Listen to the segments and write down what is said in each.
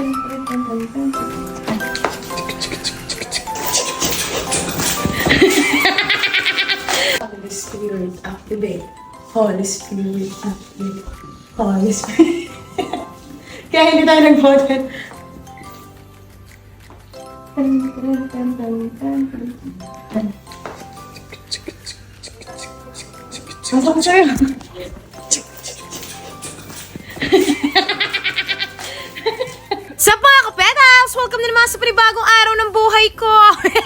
Holy Spirit, activate. Holy Spirit, activate. Holy Spirit. Kaya hindi tayo nag-voted. Nasaan ko sa'yo? Sa mga kapetas! Welcome na naman sa panibagong araw ng buhay ko!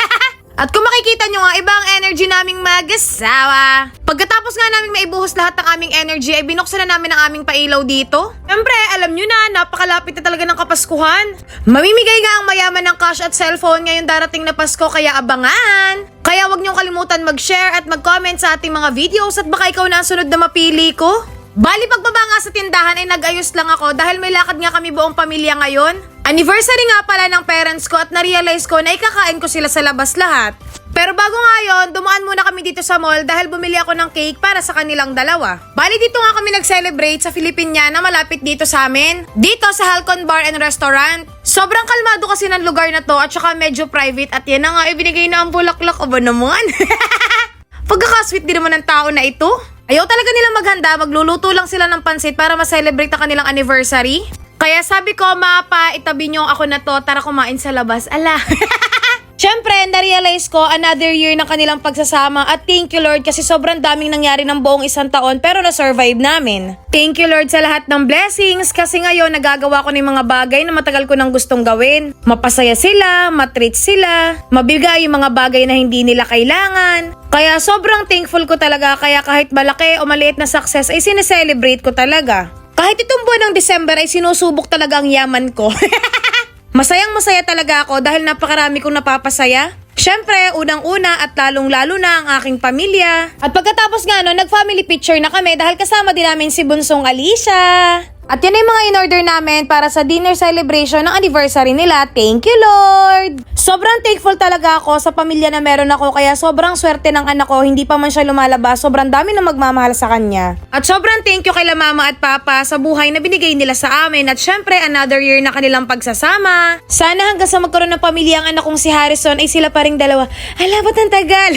At kung makikita nyo nga, iba ang energy naming mag-asawa. Pagkatapos nga naming maibuhos lahat ng aming energy, ay binuksan na namin ang aming pailaw dito. Siyempre, alam nyo na, napakalapit na talaga ng Kapaskuhan. Mamimigay nga ang mayaman ng cash at cellphone ngayong darating na Pasko, kaya abangan! Kaya wag niyong kalimutan mag-share at mag-comment sa ating mga videos at baka ikaw na ang sunod na mapili ko. Bali, pagbaba nga sa tindahan ay nag-ayos lang ako dahil may lakad nga kami buong pamilya ngayon. Anniversary nga pala ng parents ko at na-realize ko na ikakain ko sila sa labas lahat. Pero bago nga yun, dumaan muna kami dito sa mall dahil bumili ako ng cake para sa kanilang dalawa. Bali dito nga kami nag-celebrate sa Filipiniana malapit dito sa amin. Dito sa Halcon Bar and Restaurant. Sobrang kalmado kasi ng lugar na to at saka medyo private at yan na nga ibinigay na ang bulaklak o ba naman? Pagkakasweet din naman ng tao na ito. Ayaw talaga nilang maghanda, magluluto lang sila ng pansit para ma-celebrate ang kanilang anniversary. Kaya sabi ko, mapa, itabi niyo ako na to, tara kumain sa labas. Ala. Siyempre, na-realize ko another year ng kanilang pagsasama at thank you Lord kasi sobrang daming nangyari ng buong isang taon pero na-survive namin. Thank you Lord sa lahat ng blessings kasi ngayon nagagawa ko ng mga bagay na matagal ko nang gustong gawin. Mapasaya sila, matreat sila, mabigay yung mga bagay na hindi nila kailangan. Kaya sobrang thankful ko talaga kaya kahit malaki o maliit na success ay sineselebrate ko talaga. Kahit itong buwan ng December ay sinusubok talaga ang yaman ko. Masayang masaya talaga ako dahil napakarami kong napapasaya. Siyempre, unang-una at lalong-lalo na ang aking pamilya. At pagkatapos nga no, nag-family picture na kami dahil kasama din namin si Bunsong Alicia. At yan ay mga in-order namin para sa dinner celebration ng anniversary nila. Thank you, Lord! Sobrang thankful talaga ako sa pamilya na meron ako kaya sobrang swerte ng anak ko. Hindi pa man siya lumalabas. Sobrang dami na magmamahal sa kanya. At sobrang thank you kay mama at papa sa buhay na binigay nila sa amin. At syempre, another year na kanilang pagsasama. Sana hanggang sa magkaroon ng pamilya ang anak kong si Harrison ay sila pa ring dalawa. Ala, ba't ang tagal?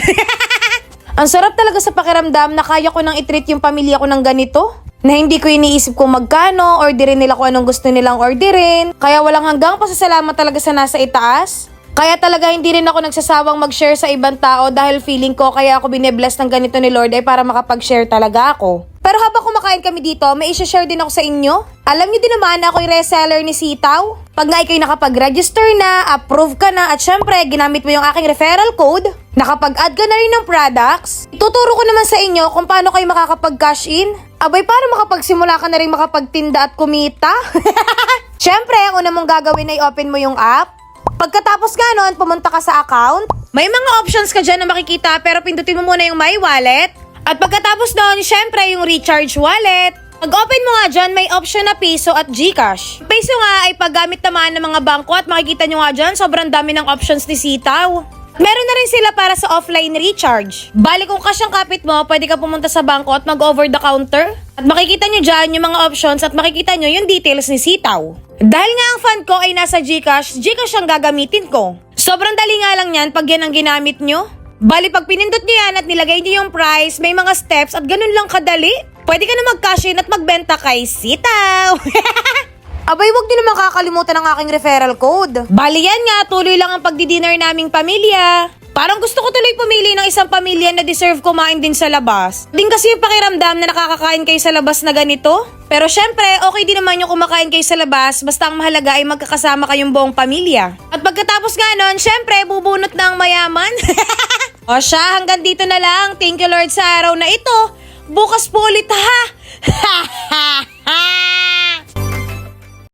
ang sarap talaga sa pakiramdam na kaya ko nang itreat yung pamilya ko ng ganito. Na hindi ko iniisip kung magkano, orderin nila kung anong gusto nilang orderin. Kaya walang hanggang pasasalamat talaga sa nasa itaas. Kaya talaga hindi rin ako nagsasawang mag-share sa ibang tao dahil feeling ko kaya ako binebless ng ganito ni Lord ay para makapag-share talaga ako. Pero habang kumakain kami dito, may share din ako sa inyo. Alam niyo din naman na ako yung reseller ni Sitaw. Pag nga ikaw'y nakapag-register na, approve ka na, at syempre, ginamit mo yung aking referral code, nakapag-add ka na rin ng products, ituturo ko naman sa inyo kung paano kayo makakapag-cash in. Abay, para makapagsimula ka na rin makapagtinda at kumita. syempre, ang una mong gagawin ay open mo yung app. Pagkatapos nga nun, pumunta ka sa account. May mga options ka dyan na makikita pero pindutin mo muna yung My Wallet. At pagkatapos doon, syempre yung Recharge Wallet. Pag-open mo nga dyan, may option na piso at Gcash. Piso nga ay paggamit naman ng mga bangko at makikita nyo nga dyan, sobrang dami ng options ni Sitaw. Meron na rin sila para sa offline recharge. Bali kung cash ang kapit mo, pwede ka pumunta sa bangko at mag-over the counter. At makikita nyo dyan yung mga options at makikita nyo yung details ni Sitaw. Dahil nga ang fund ko ay nasa Gcash, Gcash ang gagamitin ko. Sobrang dali nga lang yan pag yan ang ginamit nyo. Bali pag pinindot nyo yan at nilagay nyo yung price, may mga steps at ganun lang kadali. Pwede ka na mag-cash in at magbenta kay Sitaw. Abay, wag din naman kakalimutan ang aking referral code. Bali yan nga, tuloy lang ang pagdi-dinner naming pamilya. Parang gusto ko tuloy pumili ng isang pamilya na deserve kumain din sa labas. Din kasi yung pakiramdam na nakakakain kayo sa labas na ganito. Pero syempre, okay din naman yung kumakain kayo sa labas basta ang mahalaga ay magkakasama kayong buong pamilya. At pagkatapos nga nun, syempre, bubunot na ang mayaman. o siya, hanggang dito na lang. Thank you Lord sa araw na ito. Bukas po ulit ha. Ha ha ha.